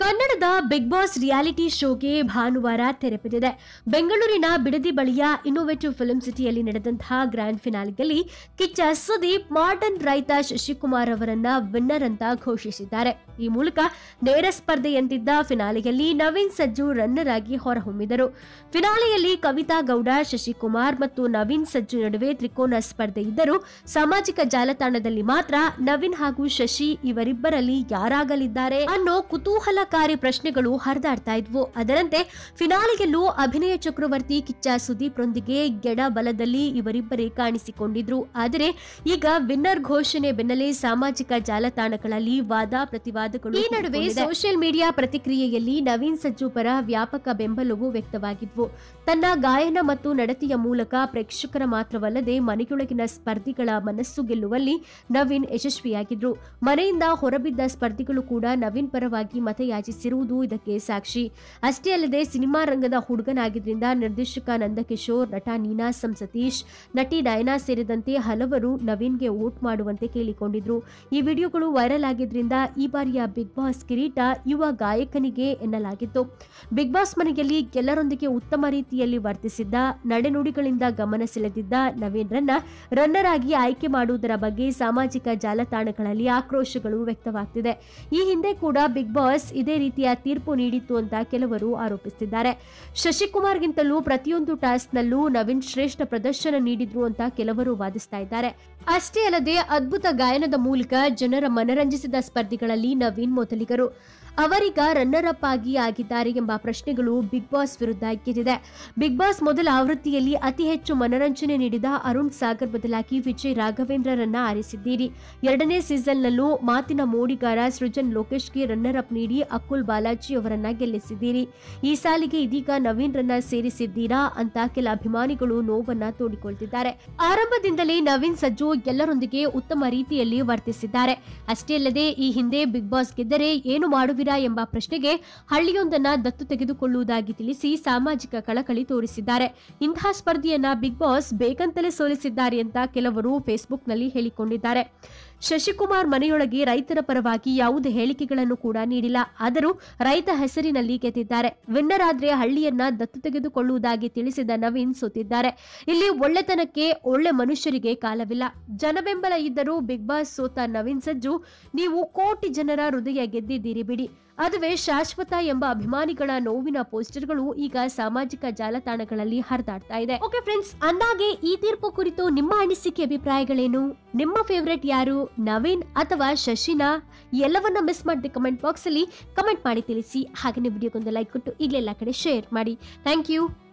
ಕನ್ನಡದ big boss reality ಶೋಗೆ ಭಾನುವಾರ ತೆರೆ ಬಿದ್ದಿದೆ ಬೆಂಗಳೂರಿನ ಬಿಡದಿ ಬಳಿಯ ಇನ್ನೋವೇಟಿವ್ ಫಿಲ್ಮ್ ಸಿಟಿಯಲ್ಲಿ ನಡೆದಂತಹ ಗ್ರ್ಯಾಂಡ್ ಫಿನಾಲಿಯಲ್ಲಿ ಕಿಚ್ಚ ಸುದೀಪ್ ಮಾಡರ್ನ್ ರೈತ ಶಶಿಕುಮಾರ್ ಅವರನ್ನ ವಿನ್ನರ್ ಅಂತ ಘೋಷಿಸಿದ್ದಾರೆ. ಈ ಮೂಲಕ ನೇರ ಸ್ಪರ್ಧೆಯಂತಿದ್ದ ಫಿನಾಲೆಯಲ್ಲಿ ನವೀನ್ ಸಜ್ಜು ರನ್ನರ್ ಆಗಿ ಹೊರಹೊಮ್ಮಿದರು. ಫಿನಾಲೆಯಲ್ಲಿ ಕವಿತಾ ಗೌಡ, ಶಶಿಕುಮಾರ್ ಮತ್ತು ನವೀನ್ ಸಜ್ಜು ನಡುವೆ ತ್ರಿಕೋನ ಸ್ಪರ್ಧೆ ಇದ್ದರೂ ಸಾಮಾಜಿಕ ಜಾಲತಾಣದಲ್ಲಿ ಮಾತ್ರ ನವೀನ್ ಹಾಗೂ ಶಶಿ ಇವರಿಬ್ಬರಲ್ಲಿ ಯಾರಾಗಲಿದ್ದಾರೆ ಅನ್ನೋ ಕುತೂಹಲಕಾರಿ ಪ್ರಶ್ನೆಗಳು ಹರಿದಾಡ್ತಾ ಇದ್ವು. ಅದರಂತೆ ಫಿನಾಲೆಯಲ್ಲೂ ಅಭಿನಯ ಚಕ್ರವರ್ತಿ ಕಿಚ್ಚ ಸುದೀಪ್ ರೊಂದಿಗೆ ಬಲದಲ್ಲಿ ಇವರಿಬ್ಬರೇ ಕಾಣಿಸಿಕೊಂಡಿದ್ರು. ಆದರೆ ಈಗ ವಿನ್ನರ್ ಘೋಷಣೆ ಬೆನ್ನಲ್ಲೇ ಸಾಮಾಜಿಕ ಜಾಲತಾಣಗಳಲ್ಲಿ ವಾದ ಪ್ರತಿವಾದಗಳು ಈ ನಡುವೆ ಸೋಷಿಯಲ್ ಮೀಡಿಯಾ ಪ್ರತಿಕ್ರಿಯೆಯಲ್ಲಿ ನವೀನ್ ಸಜ್ಜು ಪರ ವ್ಯಾಪಕ ಬೆಂಬಲವು ವ್ಯಕ್ತವಾಗಿದ್ವು. ತನ್ನ ಗಾಯನ ಮತ್ತು ನಡತೆಯ ಮೂಲಕ ಪ್ರೇಕ್ಷಕರ ಮಾತ್ರವಲ್ಲದೆ ಮನೆಯೊಳಗಿನ ಸ್ಪರ್ಧಿಗಳ ಮನಸ್ಸು ಗೆಲ್ಲುವಲ್ಲಿ ನವೀನ್ ಯಶಸ್ವಿಯಾಗಿದ್ರು. ಮನೆಯಿಂದ ಹೊರಬಿದ್ದ ಸ್ಪರ್ಧಿಗಳು ಕೂಡ ನವೀನ್ ಪರವಾಗಿ ಮತಯಾಚಿಸಿರುವುದು ಇದಕ್ಕೆ ಸಾಕ್ಷಿ. ಅಷ್ಟೇ ಅಲ್ಲದೆ ಸಿನಿಮಾ ರಂಗದ ಹುಡುಗನಾಗಿದ್ದರಿಂದ ನಿರ್ದೇಶಕ ನಂದಕಿಶೋರ್, ನಟ ನೀನಾಸಂ ಸತೀಶ್, ನಟಿ ಡಯನಾ ಸೇರಿದಂತೆ ಹಲವರು ನವೀನ್ಗೆ ವೋಟ್ ಮಾಡುವಂತೆ ಕೇಳಿಕೊಂಡಿದ್ರು. ಈ ವಿಡಿಯೋಗಳು ವೈರಲ್ ಆಗಿದ್ರಿಂದ ಈ ಬಾರಿಯ ಬಿಗ್ ಬಾಸ್ ಕಿರೀಟ ಯುವ ಗಾಯಕನಿಗೆ ಎನ್ನಲಾಗಿತ್ತು. ಬಿಗ್ ಬಾಸ್ ಮನೆಯಲ್ಲಿ ಎಲ್ಲರೊಂದಿಗೆ ಉತ್ತಮ ರೀತಿಯಲ್ಲಿ ವರ್ತಿಸಿದ್ದ, ನಡೆನುಡಿಗಳಿಂದ ಗಮನ ಸೆಳೆದಿದ್ದ ನವೀನ್ರನ್ನ ರನ್ನರ್ ಆಗಿ ಆಯ್ಕೆ ಮಾಡುವುದರ ಬಗ್ಗೆ ಸಾಮಾಜಿಕ ಜಾಲತಾಣಗಳಲ್ಲಿ ಆಕ್ರೋಶಗಳು ವ್ಯಕ್ತವಾಗ್ತಿದೆ. ಈ ಹಿಂದೆ ಕೂಡ ಬಿಗ್ ಬಾಸ್ ರೀತಿಯ ತೀರ್ಪು ನೀಡಿತ್ತು ಅಂತ ಕೆಲವರು ಆರೋಪಿಸುತ್ತಿದ್ದಾರೆ ಶಶಿಕುಮಾರ್ಗಿಂತಲೂ ಪ್ರತಿಯೊಂದು ಟಾಸ್ಕ್ನಲ್ಲೂ ನವೀನ್ ಶ್ರೇಷ್ಠ ಪ್ರದರ್ಶನ ನೀಡಿದ್ರು ಅಂತ ಕೆಲವರು ವಾದಿಸ್ತಾ ಇದ್ದಾರೆ. ಅಷ್ಟೇ ಅಲ್ಲದೆ ಅದ್ಭುತ ಗಾಯನದ ಮೂಲಕ ಜನರ ಮನರಂಜಿಸಿದ ಸ್ಪರ್ಧಿಗಳಲ್ಲಿ ನವೀನ್ ಮೊದಲಿಗರು. ಅವರೀಗ ರನ್ನರ್ ಅಪ್ ಆಗಿ ಆಗಿದ್ದಾರೆ ಎಂಬ ಪ್ರಶ್ನೆಗಳು ಬಿಗ್ ಬಾಸ್ ವಿರುದ್ಧ ಎದ್ದಿದೆ ಬಿಗ್ ಬಾಸ್ ಮೊದಲ ಆವೃತ್ತಿಯಲ್ಲಿ ಅತಿ ಹೆಚ್ಚು ಮನರಂಜನೆ ನೀಡಿದ ಅರುಣ್ ಸಾಗರ್ ಬದಲಾಗಿ ವಿಜಯ್ ರಾಘವೇಂದ್ರರನ್ನ ಆರಿಸಿದ್ದೀರಿ. ಎರಡನೇ ಸೀಸನ್ನಲ್ಲೂ ಮಾತಿನ ಮೋಡಿಗಾರ ಸೃಜನ್ ಲೋಕೇಶ್ಗೆ ರನ್ನರ್ ಅಪ್ ನೀಡಿ ಅಕುಲ್ ಬಾಲಾಜಿ ಅವರನ್ನ ಗೆಲ್ಲಿಸಿದ್ದೀರಿ. ಈ ಸಾಲಿಗೆ ಇದೀಗ ನವೀನ್ ರನ್ನ ಸೇರಿಸಿದ್ದೀರಾ ಅಂತ ಕೆಲ ಅಭಿಮಾನಿಗಳು ನೋವನ್ನ ತೋಡಿಕೊಳ್ತಿದ್ದಾರೆ. ಆರಂಭದಿಂದಲೇ ನವೀನ್ ಸಜ್ಜು ಎಲ್ಲರೊಂದಿಗೆ ಉತ್ತಮ ರೀತಿಯಲ್ಲಿ ವರ್ತಿಸಿದ್ದಾರೆ. ಅಷ್ಟೇ ಅಲ್ಲದೆ ಈ ಹಿಂದೆ ಬಿಗ್ ಬಾಸ್ ಗೆದ್ದರೆ ಏನು ಮಾಡುವಿರಾ ಎಂಬ ಪ್ರಶ್ನೆಗೆ ಹಳ್ಳಿಯೊಂದನ್ನ ದತ್ತು ತೆಗೆದುಕೊಳ್ಳುವುದಾಗಿ ತಿಳಿಸಿ ಸಾಮಾಜಿಕ ಕಳಕಳಿ ತೋರಿಸಿದ್ದಾರೆ. ಇಂತಹ ಸ್ಪರ್ಧೆಯನ್ನ ಬಿಗ್ ಬಾಸ್ ಬೇಕಂತಲೇ ಸೋಲಿಸಿದ್ದಾರೆ ಅಂತ ಕೆಲವರು ಫೇಸ್ಬುಕ್ನಲ್ಲಿ ಹೇಳಿಕೊಂಡಿದ್ದಾರೆ. ಶಶಿಕುಮಾರ್ ಮನೆಯೊಳಗೆ ರೈತರ ಪರವಾಗಿ ಯಾವುದೇ ಹೇಳಿಕೆಗಳನ್ನು ಕೂಡ ನೀಡಿಲ್ಲ. ಆದರೂ ರೈತ ಹೆಸರಿನಲ್ಲಿ ಗೆದ್ದಿದ್ದಾರೆ. ವಿನ್ನರ್ ಆದ್ರೆ ಹಳ್ಳಿಯನ್ನ ದತ್ತು ತೆಗೆದುಕೊಳ್ಳುವುದಾಗಿ ತಿಳಿಸಿದ ನವೀನ್ ಸೋತಿದ್ದಾರೆ. ಇಲ್ಲಿ ಒಳ್ಳೆತನಕ್ಕೆ ಒಳ್ಳೆ ಮನುಷ್ಯರಿಗೆ ಕಾಲವಿಲ್ಲ. ಜನಬೆಂಬಲ ಇದ್ದರೂ ಬಿಗ್ ಬಾಸ್ ಸೋತ ನವೀನ್ ಸಜ್ಜು, ನೀವು ಕೋಟಿ ಜನರ ಹೃದಯ ಗೆದ್ದಿದ್ದೀರಿ ಬಿಡಿ. ಅದುವೇ ಶಾಶ್ವತ ಎಂಬ ಅಭಿಮಾನಿಗಳ ನೋವಿನ ಪೋಸ್ಟರ್ಗಳು ಈಗ ಸಾಮಾಜಿಕ ಜಾಲತಾಣಗಳಲ್ಲಿ ಹರಿದಾಡ್ತಾ ಇದೆ. ಓಕೆ ಫ್ರೆಂಡ್ಸ್, ಅಂದಾಗೆ ಈ ತೀರ್ಪು ಕುರಿತು ನಿಮ್ಮ ಅನಿಸಿಕೆ, ಅಭಿಪ್ರಾಯಗಳೇನು? ನಿಮ್ಮ ಫೇವರೇಟ್ ಯಾರು? ನವೀನ್ ಅಥವಾ ಶಶಿನಾ ಎಲ್ಲವನ್ನ ಮಿಸ್ ಮಾಡದೆ ಕಮೆಂಟ್ ಬಾಕ್ಸ್ ಅಲ್ಲಿ ಕಮೆಂಟ್ ಮಾಡಿ ತಿಳಿಸಿ. ಹಾಗೆ ವಿಡಿಯೋಗೊಂದು ಲೈಕ್ ಕೊಟ್ಟು ಈಗಲೆಲ್ಲ ಕಡೆ ಶೇರ್ ಮಾಡಿ. Thank you